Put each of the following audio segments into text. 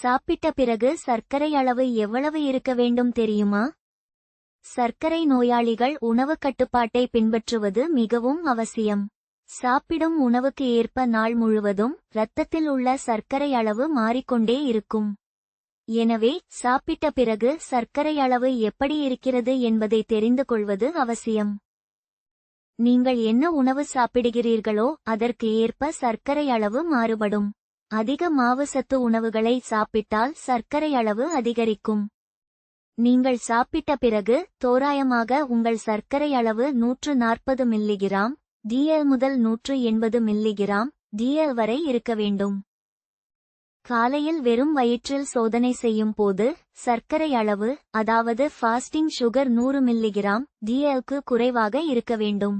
சாப்பிட்ட பிறகு சர்க்கரை அளவு எவ்வளவு இருக்க வேண்டும் தெரியுமா? சர்க்கரை நோயாளிகள் உணவு கட்டுப்பாட்டை பின்பற்றுவது மிகவும் அவசியம். சாப்பிடும் உணவுக்கு ஏற்ப நாள் முழுவதும் இரத்தத்தில் உள்ள சர்க்கரை அளவு மாறிக்கொண்டே இருக்கும். எனவே சாப்பிட்ட பிறகு சர்க்கரை அளவு எப்படி இருக்கிறது என்பதை தெரிந்து கொள்வது அவசியம். நீங்கள் என்ன உணவு சாப்பிடுகிறீர்களோ அதற்கு ஏற்ப சர்க்கரை அளவு மாறுபடும். அதிக மாவு சத்து உணவுகளை சாப்பிட்டால் சர்க்கரை அளவு அதிகரிக்கும். நீங்கள் சாப்பிட்ட பிறகு தோராயமாக உங்கள் சர்க்கரை அளவு நூற்று நாற்பது மில்லிகிராம் டிஎல் முதல் நூற்று எண்பது மில்லிகிராம் டிஎல் வரை இருக்க வேண்டும். காலையில் வெறும் வயிற்றில் சோதனை செய்யும் போது சர்க்கரை அளவு அதாவது ஃபாஸ்டிங் சுகர் நூறு மில்லிகிராம் டிஎல்க்கு குறைவாக இருக்க வேண்டும்.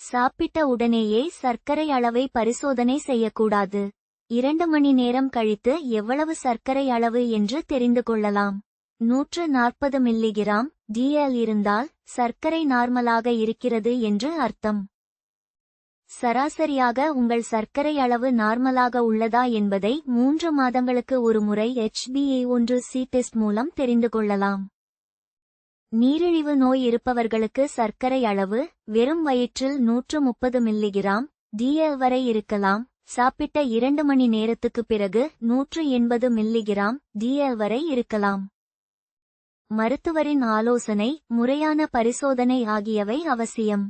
சாப்பிட்ட உடனேயே சர்க்கரை அளவை பரிசோதனை செய்யக்கூடாது. இரண்டு மணி நேரம் கழித்து எவ்வளவு சர்க்கரை அளவு என்று தெரிந்து கொள்ளலாம். நூற்று நாற்பது மில்லிகிராம் டிஎல் இருந்தால் சர்க்கரை நார்மலாக இருக்கிறது என்று அர்த்தம். சராசரியாக உங்கள் சர்க்கரை அளவு நார்மலாக உள்ளதா என்பதை மூன்று மாதங்களுக்கு ஒரு முறை ஹெச்பிஏ ஒன்று சி டெஸ்ட் மூலம் தெரிந்து கொள்ளலாம். நீரிழிவு நோய் இருப்பவர்களுக்கு சர்க்கரை அளவு வெறும் வயிற்றில் நூற்று முப்பது மில்லிகிராம் டிஎல் வரை இருக்கலாம். சாப்பிட்ட இரண்டு மணி நேரத்துக்கு பிறகு நூற்று எண்பது மில்லிகிராம் டிஎல் வரை இருக்கலாம். மருத்துவரின் ஆலோசனை முறையான பரிசோதனை ஆகியவை அவசியம்.